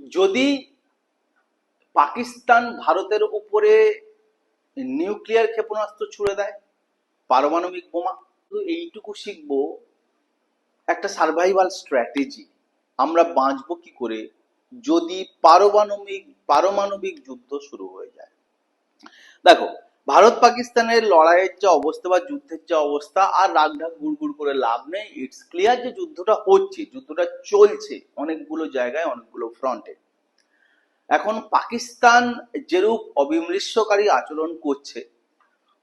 যদি পাকিস্তান ভারতের উপরে নিউক্লিয়ার ক্ষেপণাস্ত্র ছুড়ে দেয়, পারমাণবিক বোমা এইটুকু শিখব একটা সার্ভাইভাল স্ট্র্যাটেজি আমরা বাঁচবো কি করে? যদি পারমাণবিক পারমাণবিক যুদ্ধ শুরু হয়ে যায়। দেখো ভারত পাকিস্তানের লড়াইয়ের যে অবস্থা বা যুদ্ধের যে অবস্থা, আর রাগঢাক গুড়গুড় করে লাভ নেই ইটস ক্লিয়ার যে যুদ্ধটা হচ্ছে, যুদ্ধটা চলছে অনেকগুলো জায়গায়, অনেকগুলো ফ্রন্টে এখন পাকিস্তান যেরূপ অবিমৃষ্যকারী আচরণ করছে,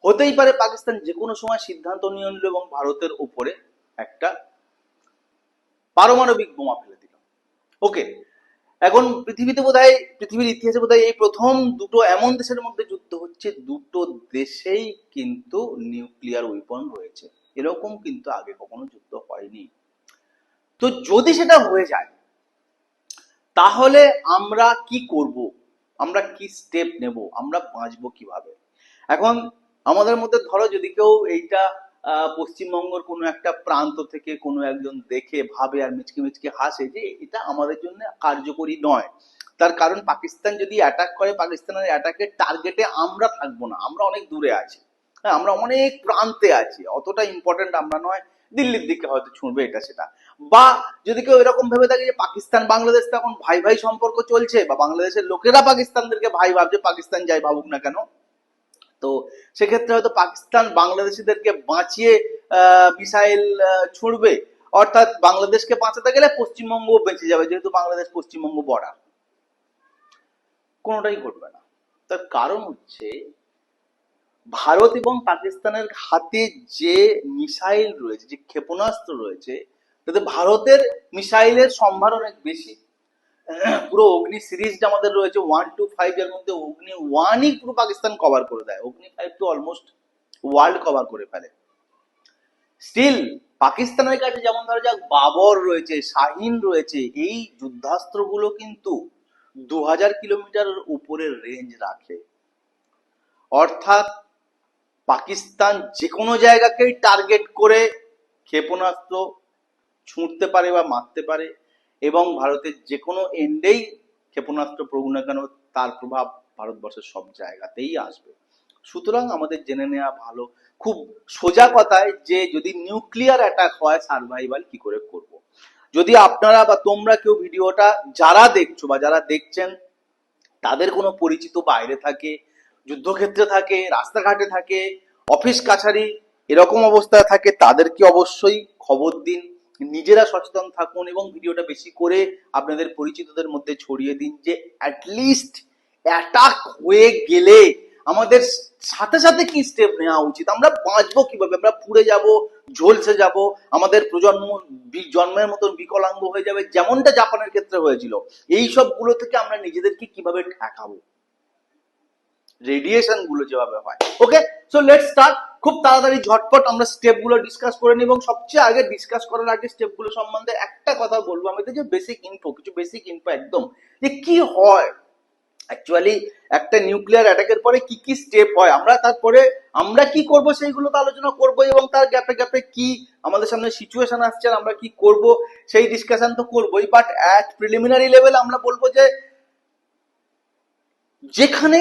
হতেই পারে পাকিস্তান যে কোনো সময় সিদ্ধান্ত নিয়ে নিল এবং ভারতের উপরে একটা পারমাণবিক বোমা ফেলে দিল। ওকে এখন পৃথিবীতে বোধহয়, পৃথিবীর ইতিহাসে বোধহয় এই প্রথম দুটো এমন দেশের মধ্যে যুদ্ধ হচ্ছে, দুটো দেশেই কিন্তু নিউক্লিয়ার উইপন রয়েছে। এরকম কিন্তু আগে কখনো যুদ্ধ হয়নি। তো যদি সেটা হয়ে যায়, তাহলে আমরা কি করব? আমরা কি স্টেপ নেব? আমরা বাঁচবো কীভাবে? এখন আমাদের মধ্যে ধরো যদি কেউ এইটা পশ্চিমবঙ্গের কোনো একটা প্রান্ত থেকে কোনো একজন দেখে, ভাবে আর মিচকে মিচকে হাসে যে এটা আমাদের জন্য কার্যকরী নয়। তার কারণ পাকিস্তান যদি অ্যাটাক করে, পাকিস্তানের অ্যাটাকের টার্গেটে আমরা থাকব না। আমরা অনেক দূরে আছি। হ্যাঁ আমরা অনেক প্রান্তে আছি। অতটা ইম্পর্টেন্ট আমরা নয়। দিল্লির দিকে হয়তো ছুঁড়বে এটা সেটা। বা যদি কেউ এরকম ভেবে থাকে যে পাকিস্তান, বাংলাদেশ তো এখন ভাই ভাই সম্পর্ক চলছে, বা বাংলাদেশের লোকেরা পাকিস্তানদেরকে ভাই ভাবছে, পাকিস্তান যাই ভাবুক না কেন তো সেক্ষেত্রে হয়তো পাকিস্তান বাংলাদেশিদেরকে বাঁচিয়ে মিসাইল ছুড়বে। অর্থাৎ বাংলাদেশকে বাঁচাতে গেলে পশ্চিমবঙ্গ বেঁচে যাবে, যেহেতু বাংলাদেশ পশ্চিমবঙ্গ বর্ডার কোনোটাই ঘটবে না। তার কারণ হচ্ছে, ভারত এবং পাকিস্তানের হাতে যে মিসাইল রয়েছে, যে ক্ষেপণাস্ত্র রয়েছে, তাতে ভারতের মিসাইলের সম্ভার অনেক বেশি। পুরো অগ্নি সিরিজটা আমাদের রয়েছে ওয়ান টু ফাইভ এর মধ্যে অগ্নি ওয়ানই পুরো পাকিস্তান কভার করে দেয়। অগ্নি ফাইভ তো অলমোস্ট ওয়ার্ল্ড কভার করে ফেলে। স্টিল পাকিস্তানের কাছে যেমন ধরো যাক, বাবর রয়েছে, শাহিন রয়েছে, এই যুদ্ধাস্ত্রগুলো কিন্তু দু হাজার কিলোমিটারের উপরে রেঞ্জ রাখে। অর্থাৎ পাকিস্তান যে কোনো জায়গাকেই টার্গেট করে ক্ষেপণাস্ত্র ছুঁড়তে পারে বা মারতে পারে। এবং ভারতের যে কোনো এন্ডেই ক্ষেপণাস্ত্র পড়ুক না কেন, তার প্রভাব ভারতবর্ষের সব জায়গাতেই আসবে। সুতরাং আমাদের জেনে নেওয়া ভালো। খুব সোজা কথায় যে যদি নিউক্লিয়ার অ্যাটাক হয় সার্ভাইভাল কি করে করব। যদি আপনারা বা তোমরা কেউ ভিডিওটা যারা দেখছ বা যারা দেখছেন, তাদের কোনো পরিচিত বাইরে থাকে, যুদ্ধক্ষেত্রে থাকে, রাস্তাঘাটে থাকে, অফিস কাছারি, এরকম অবস্থায় থাকে তাদেরকে অবশ্যই খবর দিন। নিজেরা সচেতন থাকুন এবং ভিডিওটা বেশি করে আপনাদের পরিচিতদের মধ্যে ছড়িয়ে দিন যে অ্যাটলিস্ট অ্যাটাক হয়ে গেলে আমাদের সাথে সাথে কি স্টেপ নেওয়া উচিত? আমরা বাঁচবো কীভাবে? আমরা পুড়ে যাব, ঝলসে যাব, আমাদের প্রজন্ম জন্মের মতন বিকলাঙ্গ হয়ে যাবে যেমনটা জাপানের ক্ষেত্রে হয়েছিল। এই সবগুলো থেকে আমরা নিজেদেরকে কীভাবে ঠেকাবো? রেডিয়েশনগুলো যেভাবে হয়। ওকে সো লেট স্টার্ট খুব তাড়াতাড়ি, ঝটপট আমরা স্টেপগুলো ডিসকাস করে নিই এবং সবচেয়ে আগে ডিসকাস করার আগে স্টেপগুলো সম্বন্ধে একটা কথা বলব। আমি যে বেসিক ইনফো কিছু বেসিক ইনফো একদম, যে কি হয়? অ্যাকচুয়ালি একটা নিউক্লিয়ার অ্যাটাকের পরে কি কি স্টেপ হয়? আমরা তারপরে আমরা কি করব সেইগুলো তো আলোচনা করব এবং তার গ্যাপে গ্যাপে কি আমাদের সামনে সিচুয়েশন আসছে আমরা কি করব সেই ডিসকাশন তো করবোই। বাট অ্যাট প্রিলিমিনারি লেভেল আমরা বলব যে যেখানে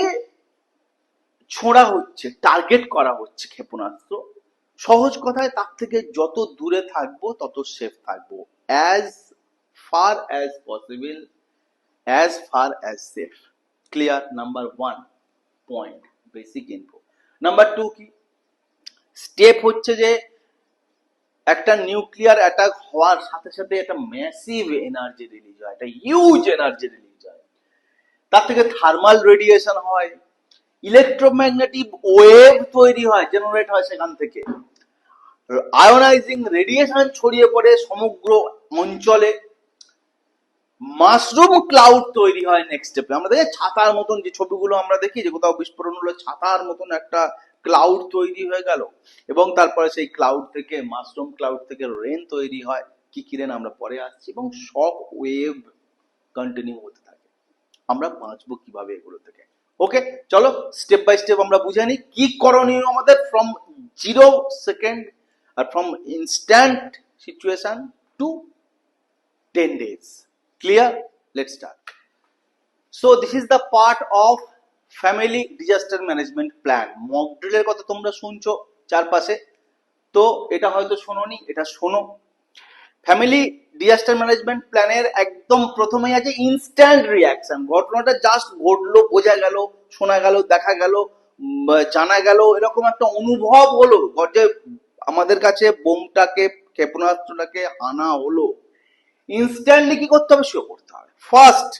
ছোঁড়া হচ্ছে টার্গেট করা হচ্ছে ক্ষেপণাস্ত্র। সহজ কথায়, তার থেকে যত দূরে থাকব, তত সেফ থাকব। As far as possible as far as safe clear number one point basic info number two কি? স্টেপ হচ্ছে যে, একটা নিউক্লিয়ার অ্যাটাক হওয়ার সাথে সাথে একটা ম্যাসিভ এনার্জি রিলিজ হয়, একটা হিউজ এনার্জি রিলিজ হয়। তার থেকে থার্মাল রেডিয়েশন হয় ইলেকট্রোম্যাগনেটিক ওয়েভ তৈরি হয় জেনারেট হয় সেখান থেকে। আয়োনাইজিং রেডিয়েশন ছড়িয়ে পড়ে সমগ্র অঞ্চলে। মাশরুম ক্লাউড তৈরি হয় নেক্সট স্টেপে আমরা দেখি ছাতার মতন যে ছবিগুলো আমরা দেখি, যে কোথাও বিস্ফোরণ হলো, ছাতার মতন একটা ক্লাউড তৈরি হয়ে গেল। এবং তারপরে সেই ক্লাউড থেকে মাশরুম ক্লাউড থেকে রেন তৈরি হয়। কি কি রেন আমরা পরে আসছি, এবং শক ওয়েভ কন্টিনিউ হতে থাকে। আমরা বাঁচবো কীভাবে এগুলো থেকে? ওকে চলো স্টেপ বাই স্টেপ আমরা বুঝে নিই কি করণীয় আমাদের from zero second R from instant situation to ten days clear let start so this is the part of family disaster management plan mock ড্রিলের কথা তোমরা শুনছো চারপাশে। তো, এটা হয়তো শোনোনি, এটা শোনো। ফ্যামিলি ডিজাস্টার ম্যানেজমেন্ট প্ল্যানের একদম প্রথমেই আছে ইনস্ট্যান্ট রিয়াকশন ঘটনাটা জাস্ট ঘটলো, বোঝা গেল, শোনা গেল, দেখা গেল জানা গেল, এরকম একটা অনুভব হলো। যে আমাদের কাছে বোমটাকে, ক্ষেপণাস্ত্রটাকে আনা হলো। ইনস্ট্যান্টলি কি করতে হবে? শুয়ে পড়তে হবে। ফার্স্ট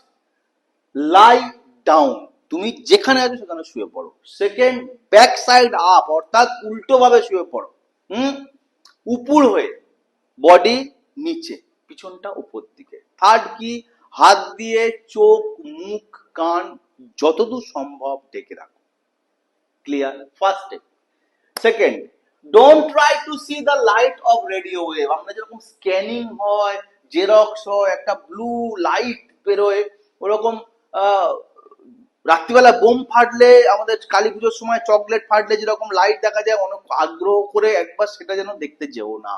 লাই ডাউন তুমি যেখানে আছো সেখানে শুয়ে পড়ো। সেকেন্ড ব্যাক সাইড আপ অর্থাৎ উল্টো ভাবে শুয়ে পড়ো। হুম? উপর হয়ে বডি নিচে। পিছনটা উপর দিকে। থার্ড কি? হাত দিয়ে চোখ, মুখ, কান যতদূর সম্ভব ঢেকে রাখো। Clear first second don't try to see the light of radio wave আমরা যেরকম স্ক্যানিং হয় জেরক্স হয়, একটা ব্লু লাইট বেরোয়, ওরকম রাত্রিবেলা বোম ফাটলে, আমাদের কালী পুজোর সময় চকলেট ফাটলে যেরকম লাইট দেখা যায়, অনেক আগ্রহ করে একবার সেটা যেন দেখতে যেও না।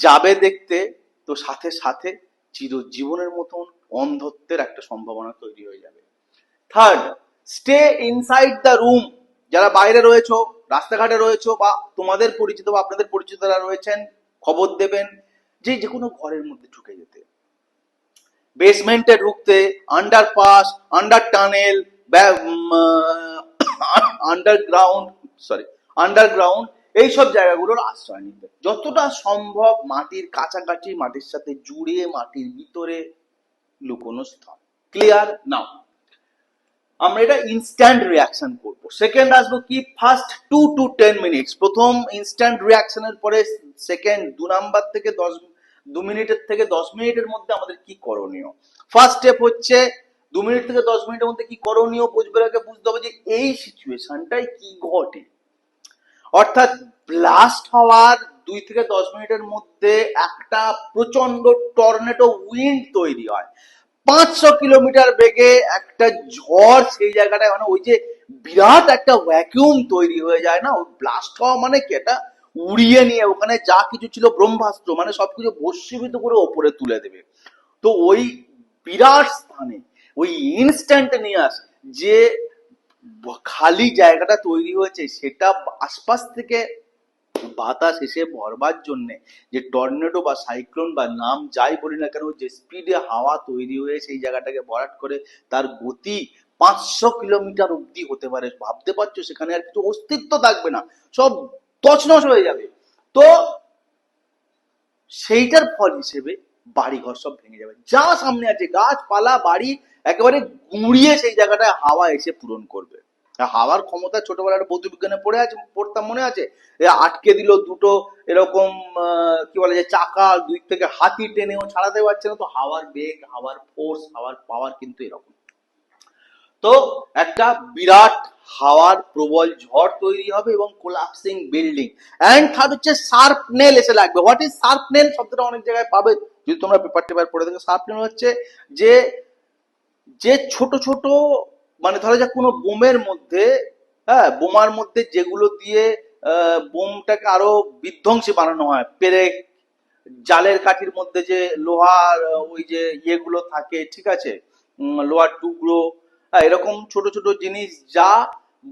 যাবে দেখতে তো সাথে সাথে চিরজীবনের মতন অন্ধত্বের একটা সম্ভাবনা তৈরি হয়ে যাবে। Third stay inside the room যারা বাইরে রয়েছো, রাস্তাঘাটে রয়েছো বা তোমাদের পরিচিত বা আপনাদের পরিচিত যারা রয়েছেন, খবর দেবেন যে যে কোনো ঘরের মধ্যে ঢুকে যেতে। বেসমেন্টে ঢুকতে underpass under tunnel underground sorry underground এইসব জায়গাগুলোর আশ্রয় নিতে। যতটা সম্ভব মাটির কাছাকাছি, মাটির সাথে জুড়ে, মাটির ভিতরে লুকোনো স্থান। ক্লিয়ার নাও আমরা এটা ইনস্ট্যান্ট রিয়াকশন করব। সেকেন্ড আসব কি? First two to ten minutes প্রথম ইনস্ট্যান্ট রিয়াকশনের পরে সেকেন্ড দু নাম্বার থেকে দশ, দু মিনিটের থেকে দশ মিনিটের মধ্যে আমাদের কি করণীয়? ফার্স্ট স্টেপ হচ্ছে দু মিনিট থেকে দশ মিনিটের মধ্যে কি করণীয়? বুঝবে আগে বুঝতে হবে যে এই সিচুয়েশনটাই কি ঘটে। অর্থাৎ ব্লাস্ট হওয়ার দুই থেকে দশ মিনিটের মধ্যে একটা প্রচণ্ড টর্নেডো উইন্ড তৈরি হয়। পাঁচশো কিলোমিটার বেগে একটা ঝড় সেই জায়গাটায় মানে ওই যে বিরাট একটা ভ্যাকিউম তৈরি হয়ে যায় না? ব্লাস্ট হওয়া মানে কি? এটা উড়িয়ে নিয়ে ওখানে যা কিছু ছিল ব্রহ্মাস্ত্র মানে সবকিছু ভস্মীভূত করে ওপরে তুলে দেবে। তো ওই বিরাট স্থানে, ওই ইনস্ট্যান্টেনিয়াস যে খালি জায়গাটা তৈরি হয়েছে, সেটা আশপাশ থেকে বাতাস এসে ভরবার জন্যে যে টর্নেডো বা সাইক্লোন বা নাম যাই বলি না কেন, যে স্পিডে হাওয়া তৈরি হয়ে সেই জায়গাটাকে ভরাট করে তার গতি পাঁচশো কিলোমিটার অব্দি হতে পারে। ভাবতে পারছ, সেখানে আর কিছু অস্তিত্ব থাকবে না, সব তছনছ হয়ে যাবে। তো সেইটার ফল হিসেবে বাড়িঘর সব ভেঙে যাবে। যা সামনে আছে, গাছপালা, বাড়ি একেবারে গুঁড়িয়ে সেই জায়গাটায় হাওয়া এসে পূরণ করবে। হাওয়ার ক্ষমতা ছোটবেলার বৌদ্ধ বিজ্ঞানে পড়ে আছে, পড়তাম মনে আছে? আটকে দিল দুটো এরকম কি বলে যে চাকা, দুই থেকে হাতি টেনেও ছাড়াতে পারছে না, তো হাওয়ার বেগ, হাওয়ার ফোর্স হাওয়ার পাওয়ার কিন্তু এরকম। তো একটা বিরাট হাওয়ার প্রবল ঝড় তৈরি হবে এবং কোলাপসিং বিল্ডিং অ্যান্ড থার্ড হচ্ছে শার্প নেল এসে লাগবে। হোয়াট ইজ শার্প নেল শব্দটা অনেক জায়গায় পাবে। যদি তোমরা পেপার টেপার পড়ে দেখো শার্প নেল হচ্ছে যে যে ছোট ছোট মানে ধরো যে কোনো বোমের মধ্যে হ্যাঁ বোমার মধ্যে যেগুলো দিয়ে বোমটাকে আরও বিধ্বংসী বানানো হয়। পেরেক জালের কাঠির মধ্যে যে লোহার ওই যে ইয়েগুলো থাকে ঠিক আছে? লোহার টুকরো হ্যাঁ, এরকম ছোট ছোট জিনিস যা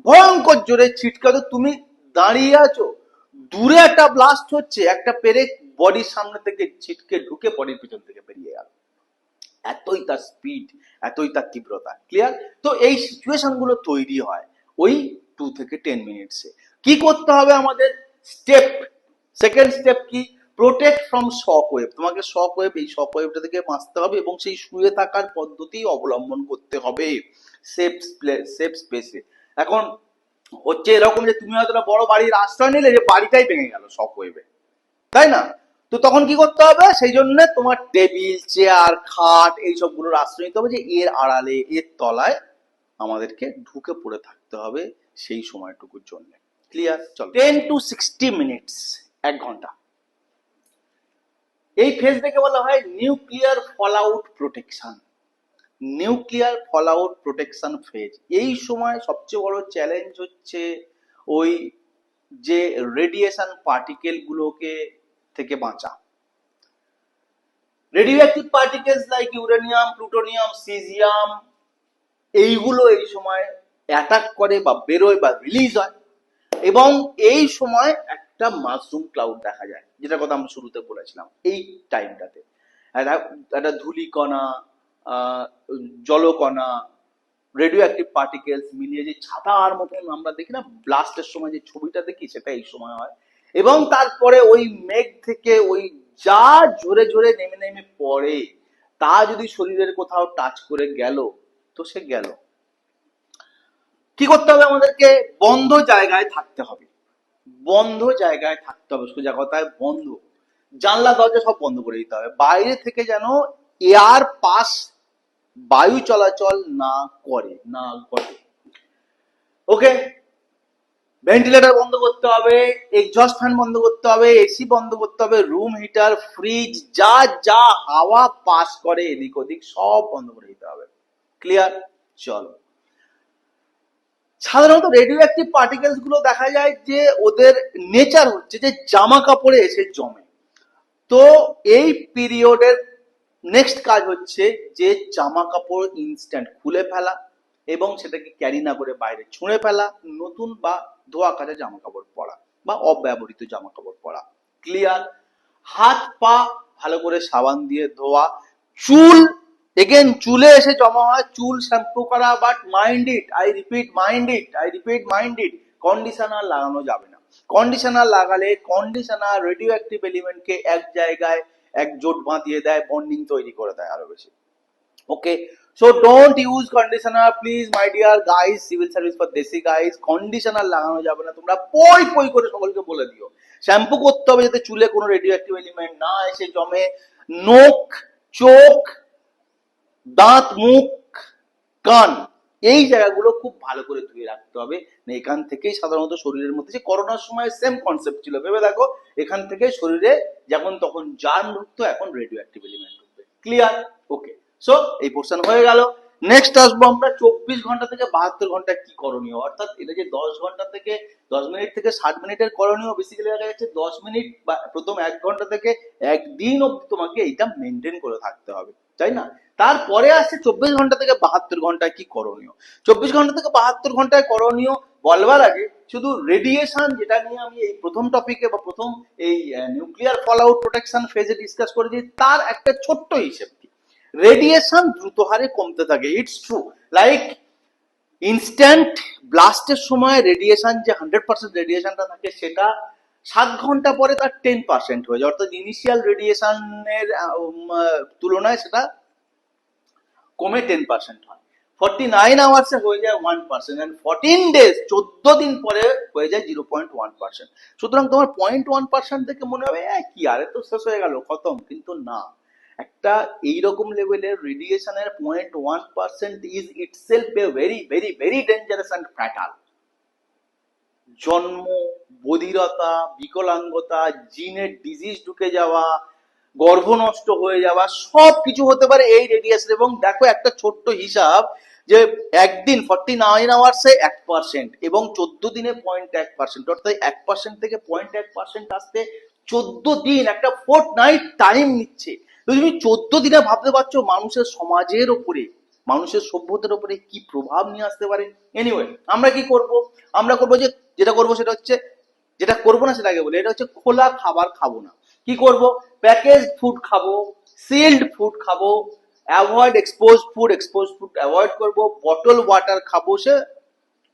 ভয়ঙ্কর জোরে ছিটকাতো তুমি দাঁড়িয়ে আছো। দূরে একটা ব্লাস্ট হচ্ছে একটা পেরেক বডির সামনে থেকে ছিটকে ঢুকে বডির পিছন থেকে বেরিয়ে গেল। এতই তার স্পিড এতই তার তীব্রতা ক্লিয়ার তো এই সিচুয়েশনগুলো তৈরি হয় ওই টু থেকে টেন মিনিটসে কি করতে হবে আমাদের? স্টেপ সেকেন্ড স্টেপ কি? প্রোটেক্ট ফ্রম শক ওয়েভ তোমাকে শক ওয়েভ এই শক ওয়েভটা থেকে বাঁচতে হবে এবং সেই শুয়ে থাকার পদ্ধতি অবলম্বন করতে হবে। সেফ সেফ স্পেসে এখন হচ্ছে এরকম যে তুমি হয়তো বড় বাড়ির আশ্রয় নিলে যে বাড়িটাই ভেঙে গেল শক ওয়েভে তাই না? তো তখন কি করতে হবে? সেই জন্য তোমার টেবিল, চেয়ার, খাট এইসবগুলোর আশ্রয় নিতে হবে যে এর আড়ালে, এর তলায় আমাদেরকে ঢুকে পড়ে থাকতে হবে সেই সময়টুকুর জন্য। ক্লিয়ার চলো। টেন টু সিক্সটি মিনিটস এক ঘণ্টা। এই ফেজটাকে বলা হয় nuclear fallout protection nuclear fallout protection phase এই সময় সবচেয়ে বড় চ্যালেঞ্জ হচ্ছে ওই যে রেডিয়েশন পার্টিকেল গুলোকে থেকে বাঁচা। Radioactive particles like uranium plutonium caesium এইগুলো এই সময় অ্যাটাক করে বা বেরোয় বা রিলিজ হয় এবং এই সময় একটা মাশরুম ক্লাউড দেখা যায় যেটা কথা আমরা শুরুতে বলেছিলাম এই টাইমটাতে একটা ধূলিকণা জলকণা রেডিও অ্যাক্টিভ পার্টিকেলস মিলিয়ে যে ছাতার মতন আমরা দেখি না ব্লাস্টের সময় যে ছবিটা দেখি, সেটা এই সময় হয়। এবং তারপরে ওই মেঘ থেকে ওই যা ঝরে ঝরে নেমে নেমে পড়ে, তা যদি শরীরের কোথাও টাচ করে গেল, তো সে গেল। কি করতে হবে আমাদেরকে? বন্ধ জায়গায় থাকতে হবে। বন্ধ জায়গায় থাকতে হবে। সোজা কথায় বন্ধ। জানলা, দরজা সব বন্ধ করে দিতে হবে। বাইরে থেকে যেন এয়ার পাস বায়ু চলাচল না করে, না ঘটে ওকে ভেন্টিলেটর বন্ধ করতে হবে এক্সস্ট ফ্যান বন্ধ করতে হবে এসি বন্ধ করতে হবে রুম হিটার ফ্রিজ যা যা হাওয়া পাস করে এদিক ওদিক সব বন্ধ করে দিতে হবে। ক্লিয়ার চলো। সাধারণত রেডিও অ্যাক্টিভ পার্টিকেলসগুলো দেখা যায় যে ওদের নেচার হচ্ছে যে জামা কাপড়ে এসে জমে। তো এই পিরিয়ডের নেক্সট কাজ হচ্ছে যে জামা কাপড় ইনস্ট্যান্ট খুলে ফেলা এবং সেটাকে ক্যারি না করে বাইরে ছুঁড়ে ফেলা, নতুন বা ধোয়া কাজা জামা কাপড় পরা বা অব্যবহৃত জামা কাপড় পরা। ক্লিয়ার হাত, পা ভালো করে সাবান দিয়ে ধোয়া। চুল এগেন চুলে এসে জমা হয়, চুল শ্যাম্পু করা but mind it I repeat mind it I repeat mind it conditioner লাগানো যাবে না। কন্ডিশনার লাগালে কন্ডিশনার রেডিও অ্যাক্টিভ এলিমেন্টকে এক জায়গায় এক জোট বাঁধিয়ে দেয় বন্ডিং তৈরি করে দেয় আরও বেশি। Okay so don't use conditioner please my dear guys civil service for desi guys conditioner লাগানো যাবে না, তোমরা পই পই করে সকলকে বলে দিও। শ্যাম্পু করতে হবে যাতে চুলে কোনো রেডিও অ্যাক্টিভ এলিমেন্ট না এসে জমে। নোক চোখ দাঁত, মুখ, কান, এই জায়গাগুলো খুব ভালো করে ধুয়ে রাখতে হবে। এখান থেকেই সাধারণত শরীরের মধ্যে যে করোনার সময় সেম কনসেপ্ট ছিল, ভেবে দেখো। এখান থেকে শরীরে যখন তখন জার্ম ঢুকতো, এখন রেডিও অ্যাক্টিভ এলিমেন্ট ঢুকবে। ক্লিয়ার ওকে সো এই পোর্শন হয়ে গেল। নেক্সট আসব আমরা চব্বিশ ঘণ্টা থেকে বাহাত্তর ঘণ্টা কি করণীয়? অর্থাৎ এটা যে দশ ঘণ্টা থেকে, দশ মিনিট থেকে ষাট মিনিটের করণীয় বেসিক্যালি দেখা যাচ্ছে দশ মিনিট বা প্রথম এক ঘণ্টা থেকে একদিন অব্দি তোমাকে এইটা মেনটেন করে থাকতে হবে, তাই না? তারপরে আসছে চব্বিশ ঘণ্টা থেকে বাহাত্তর ঘন্টায় কি করণীয়? চব্বিশ ঘণ্টা থেকে বাহাত্তর ঘন্টায় করণীয় বলবার আগে শুধু রেডিয়েশন যেটা নিয়ে আমি এই প্রথম টপিকে বা প্রথম এই নিউক্লিয়ার ফল আউট প্রোটেকশন ফেজে ডিসকাস করেছি, তার একটা ছোট্ট হিসেব রেডিয়েশন দ্রুত হারে কমতে থাকে ইটস ট্রু লাইক ইনস্ট্যান্ট ব্লাস্টের সময় রেডিয়েশন যে হান্ড্রেড পার্সেন্ট রেডিয়েশনটা থাকে সেটা সাত ঘণ্টা পরে তার টেন পার্সেন্ট হয়ে যায়। অর্থাৎ ইনিশিয়াল রেডিয়েশনের তুলনায় সেটা কমে টেন পার্সেন্ট হয়। ফর্টি নাইন আওয়ার্সে হয়ে যায় one percent and fourteen days চোদ্দ দিন পরে হয়ে যায় জিরো পয়েন্ট ওয়ান পার্সেন্ট সুতরাং তোমার পয়েন্ট ওয়ান পার্সেন্ট থেকে মনে হবে "এ, কি আরে তো শেষ হয়ে গেল খতম। কিন্তু না। একটা এইরকম লেভেলের রেডিয়েশনের point one percent is itself a very very very dangerous and fatal জন্ম, বধিরতা, বিকলাঙ্গতা, জিনের ডিজিজ ঢুকে যাওয়া, গর্ভ নষ্ট হয়ে যাওয়া সব কিছু হতে পারে এই রেডিয়েশন এবং দেখো একটা ছোট্ট হিসাব যে একদিন ফর্টি নাইন আওয়ার্সে এক পার্সেন্ট এবং চোদ্দ দিনে পয়েন্ট এক পার্সেন্ট অর্থাৎ এক পার্সেন্ট থেকে পয়েন্ট এক পার্সেন্ট আসতে চোদ্দ দিন একটা ফোর্ট নাইট টাইম নিচ্ছে। তুমি চোদ্দ দিনে ভাবতে পারছ মানুষের সমাজের ওপরে, মানুষের সভ্যতার উপরে কি প্রভাব নিয়ে আসতে পারে? এনিওয়ে আমরা কি করব? আমরা করব যে, যেটা করব সেটা হচ্ছে, যেটা করব না সেটা আগে বলি, এটা হচ্ছে খোলা খাবার খাব না। কি করব? প্যাকেজ ফুড খাব সিল্ড ফুড খাব avoid expose food expose food avoid করব বটল ওয়াটার খাব, সে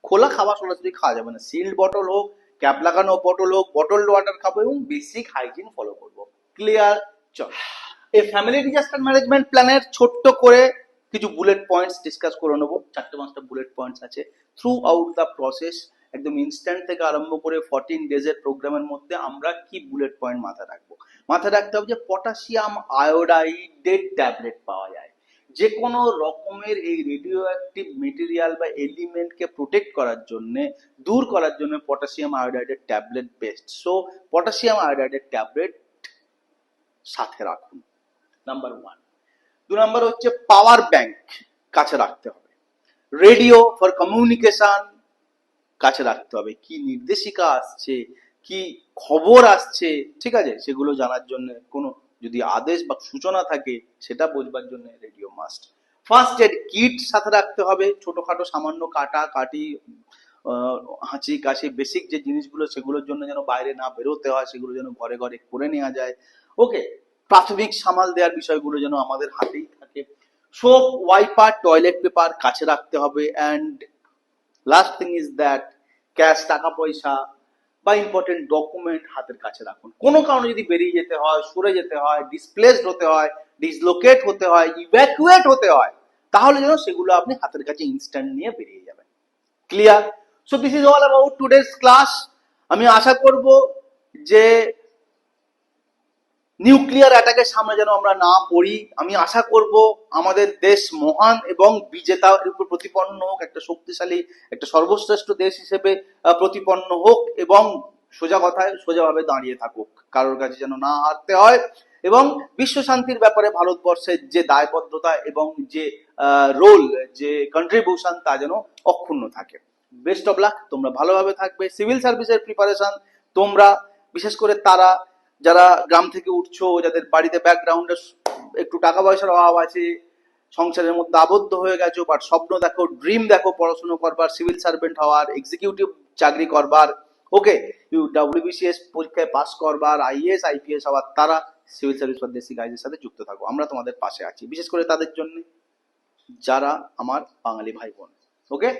খোলা খাবার সরাসরি খাওয়া যাবে না। সিল্ড বটল হোক ক্যাপ লাগানো বটল হোক বটল ওয়াটার খাব এবং বেসিক হাইজিন ফলো করব। ক্লিয়ার চল। এই ফ্যামিলি ডিজাস্টার ম্যানেজমেন্ট প্ল্যানের ছোট্ট করে কিছু বুলেট পয়েন্টস ডিসকাস করে নেব। চারটে পাঁচটা বুলেট পয়েন্টস আছে। থ্রু আউট দ্য প্রসেস একদম ইনস্ট্যান্ট থেকে আরম্ভ করে ফর্টিন ডেজের প্রোগ্রামের মধ্যে আমরা কি বুলেট পয়েন্ট মাথায় রাখব? মাথায় রাখতে হবে যে পটাশিয়াম আয়োডাইডেড ট্যাবলেট পাওয়া যায়। যে কোনো রকমের এই রেডিও অ্যাক্টিভ মেটেরিয়াল বা এলিমেন্টকে প্রোটেক্ট করার জন্য, দূর করার জন্য potassium iodided tablet best so potassium iodided tablet সাথে রাখুন। নাম্বার ওয়ান দু নাম্বার হচ্ছে পাওয়ার ব্যাংক কাছে রাখতে হবে। রেডিও ফর কমিউনিকেশন কাছে রাখতে হবে। কি নির্দেশিকা আসছে, কি খবর আসছে, ঠিক আছে? সেগুলো জানার জন্য কোনো যদি আদেশ বা সূচনা থাকে, সেটা বোঝবার জন্য radio must first aid kit সাথে রাখতে হবে। ছোটখাটো সামান্য কাটা, কাটি হাঁচি, কাশি বেসিক যে জিনিসগুলো, সেগুলোর জন্য যেন বাইরে না বেরোতে হয়, সেগুলো যেন ঘরে ঘরে করে নেওয়া যায়। ওকে প্রাথমিক সামাল দেওয়ার বিষয়গুলো যেন আমাদের হাতেই থাকে। সোপ ওয়াইপার টয়লেট পেপার কাছে রাখতে হবে and last thing is that cash টাকা পয়সা বা ইম্পর্টেন্ট ডকুমেন্ট হাতের কাছে রাখুন। কোনো কারণে যদি বেরিয়ে যেতে হয়, সরে যেতে হয় ডিসপ্লেসড হতে হয় ডিসলোকেট হতে হয় ইভ্যাকুয়েট হতে হয়, তাহলে যেন সেগুলো আপনি হাতের কাছে ইনস্ট্যান্ট নিয়ে বেরিয়ে যাবেন। Clear so this is all about today's class আমি আশা করব যে নিউক্লিয়ার অ্যাটাকের সামনে যেন আমরা না পড়ি, আমি আশা করব আমাদের দেশ মহান এবং বিজেতা উপর প্রতিপন্ন হোক, একটা শক্তিশালী, একটা সর্বশ্রেষ্ঠ দেশ হিসেবে প্রতিপন্ন হোক এবং সোজা কথায় সোজাভাবে দাঁড়িয়ে থাকুক, কারোর কাছে যেন না হারতে হয় এবং বিশ্ব শান্তির ব্যাপারে ভারতবর্ষের যে দায়বদ্ধতা এবং যে রোল যে কন্ট্রিবিউশন তা যেন অক্ষুণ্ণ থাকে। বেস্ট অফ লাক তোমরা ভালোভাবে থাকবে সিভিল সার্ভিসের প্রিপারেশন তোমরা, বিশেষ করে তারা যারা গ্রাম থেকে উঠছো, যাদের বাড়িতে ব্যাকগ্রাউন্ডে একটু টাকা পয়সার অভাব আছে, সংসারের মধ্যে আবদ্ধ হয়ে গেছো বাট স্বপ্ন দেখো ড্রিম দেখো পড়াশুনো করবার সিভিল সার্ভেন্ট হওয়ার এক্সিকিউটিভ চাকরি করবার ওকে ইউ ডাব্লিউবিসিএস পরীক্ষায় পাস করবার আইএস আইপিএস হওয়ার, তারা সিভিল সার্ভিস পদ্ধতি গাইজের সাথে যুক্ত থাকো, আমরা তোমাদের পাশে আছি, বিশেষ করে তাদের জন্য, যারা আমার বাঙালি ভাই বোন ওকে